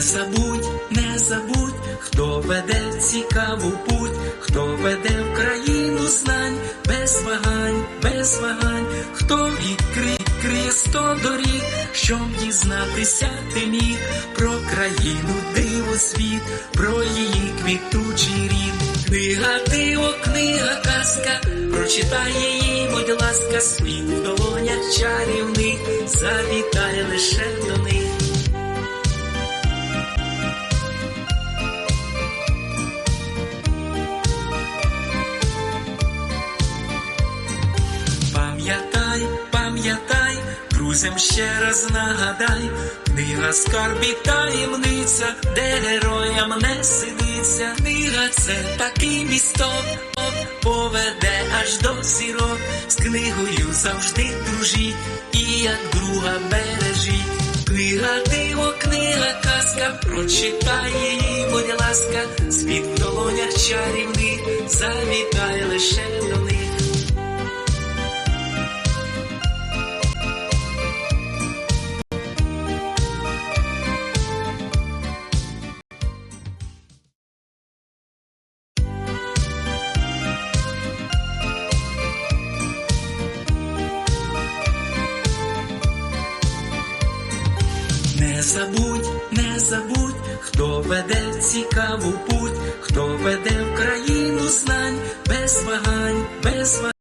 забудь, не забудь, хто веде цікаву путь, хто веде в країну знань, без вагань, без вагань, хто відкриє сто доріг, щоб дізнатися ти міг про країну диво світ, про її квітучий рід. Книга диво, книга казка, прочитай її, будь ласка, світ в долонях чарівних, завітай лише Пам'ятай, пам'ятай, друзям ще раз нагадай, книга скарбі таємниця, де героям не сидиться. Книга це такий місток, поведе аж до зірок. З книгою завжди дружіть, і як друга бережіть. Книга диво, книга казка, прочитай її, будь ласка, світ в долонях чарівних, завітай лише до них. Не забудь, не забудь, хто веде цікаву путь, хто веде в країну знань, без вагань, без вагань.